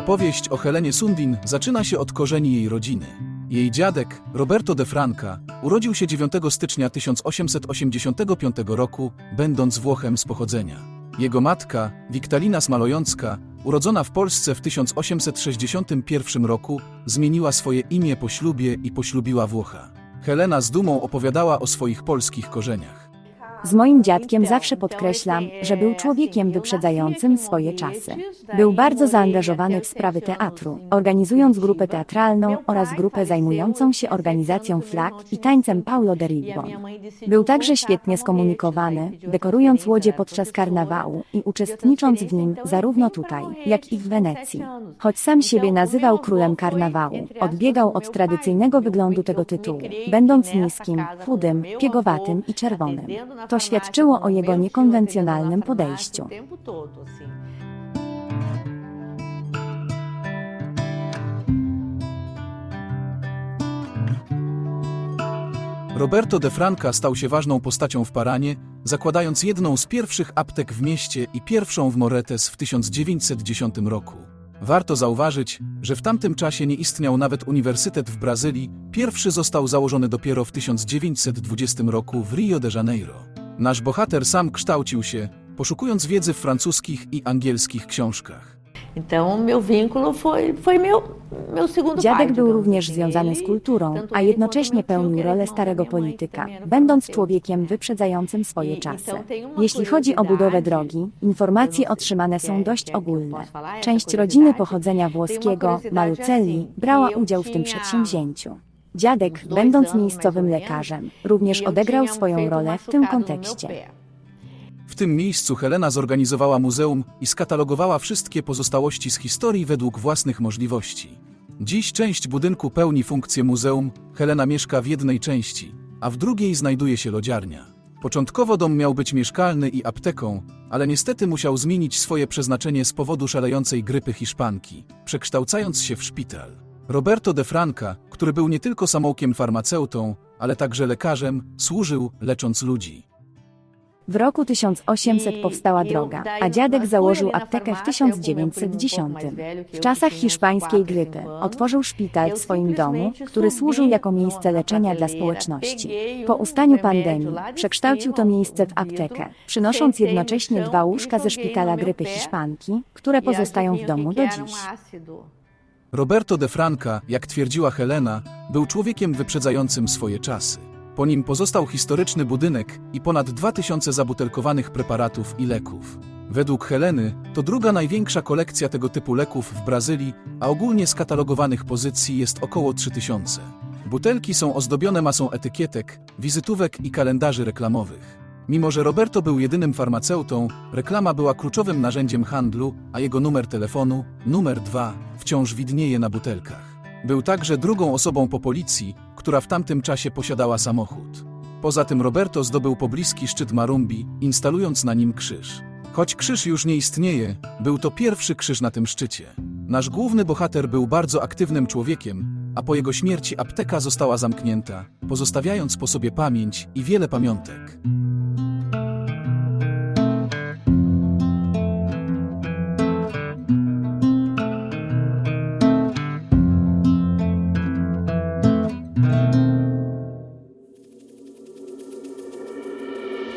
Opowieść o Helenie Sundin zaczyna się od korzeni jej rodziny. Jej dziadek, Roberto de Franca, urodził się 9 stycznia 1885 roku, będąc Włochem z pochodzenia. Jego matka, Wiktalina Smalającka, urodzona w Polsce w 1861 roku, zmieniła swoje imię po ślubie i poślubiła Włocha. Helena z dumą opowiadała o swoich polskich korzeniach. Z moim dziadkiem zawsze podkreślam, że był człowiekiem wyprzedzającym swoje czasy. Był bardzo zaangażowany w sprawy teatru, organizując grupę teatralną oraz grupę zajmującą się organizacją flag i tańcem Paulo de Ribbon. Był także świetnie skomunikowany, dekorując łodzie podczas karnawału i uczestnicząc w nim zarówno tutaj, jak i w Wenecji. Choć sam siebie nazywał królem karnawału, odbiegał od tradycyjnego wyglądu tego tytułu, będąc niskim, chudym, piegowatym i czerwonym. To świadczyło o jego niekonwencjonalnym podejściu. Roberto de Franca stał się ważną postacią w Paranie, zakładając jedną z pierwszych aptek w mieście i pierwszą w Moretes w 1910 roku. Warto zauważyć, że w tamtym czasie nie istniał nawet uniwersytet w Brazylii, pierwszy został założony dopiero w 1920 roku w Rio de Janeiro. Nasz bohater sam kształcił się, poszukując wiedzy w francuskich i angielskich książkach. Então, meu vínculo foi, foi meu, meu segundo pai. Dziadek był również związany z kulturą, a jednocześnie pełnił rolę starego polityka, będąc człowiekiem wyprzedzającym swoje czasy. Jeśli chodzi o budowę drogi, informacje otrzymane są dość ogólne. Część rodziny pochodzenia włoskiego, Malucelli, brała udział w tym przedsięwzięciu. Dziadek, będąc miejscowym lekarzem, również odegrał swoją rolę w tym kontekście. W tym miejscu Helena zorganizowała muzeum i skatalogowała wszystkie pozostałości z historii według własnych możliwości. Dziś część budynku pełni funkcję muzeum, Helena mieszka w jednej części, a w drugiej znajduje się lodziarnia. Początkowo dom miał być mieszkalny i apteką, ale niestety musiał zmienić swoje przeznaczenie z powodu szalejącej grypy hiszpanki, przekształcając się w szpital. Roberto de Franca, który był nie tylko samoukiem farmaceutą, ale także lekarzem, służył lecząc ludzi. W roku 1800 powstała droga, a dziadek założył aptekę w 1910. W czasach hiszpańskiej grypy otworzył szpital w swoim domu, który służył jako miejsce leczenia dla społeczności. Po ustaniu pandemii przekształcił to miejsce w aptekę, przynosząc jednocześnie dwa łóżka ze szpitala grypy hiszpanki, które pozostają w domu do dziś. Roberto de Franca, jak twierdziła Helena, był człowiekiem wyprzedzającym swoje czasy. Po nim pozostał historyczny budynek i ponad 2000 zabutelkowanych preparatów i leków. Według Heleny to druga największa kolekcja tego typu leków w Brazylii, a ogólnie skatalogowanych pozycji jest około 3000. Butelki są ozdobione masą etykietek, wizytówek i kalendarzy reklamowych. Mimo, że Roberto był jedynym farmaceutą, reklama była kluczowym narzędziem handlu, a jego numer telefonu, numer 2, wciąż widnieje na butelkach. Był także drugą osobą po policji, która w tamtym czasie posiadała samochód. Poza tym Roberto zdobył pobliski szczyt Marumbi, instalując na nim krzyż. Choć krzyż już nie istnieje, był to pierwszy krzyż na tym szczycie. Nasz główny bohater był bardzo aktywnym człowiekiem, a po jego śmierci apteka została zamknięta, pozostawiając po sobie pamięć i wiele pamiątek.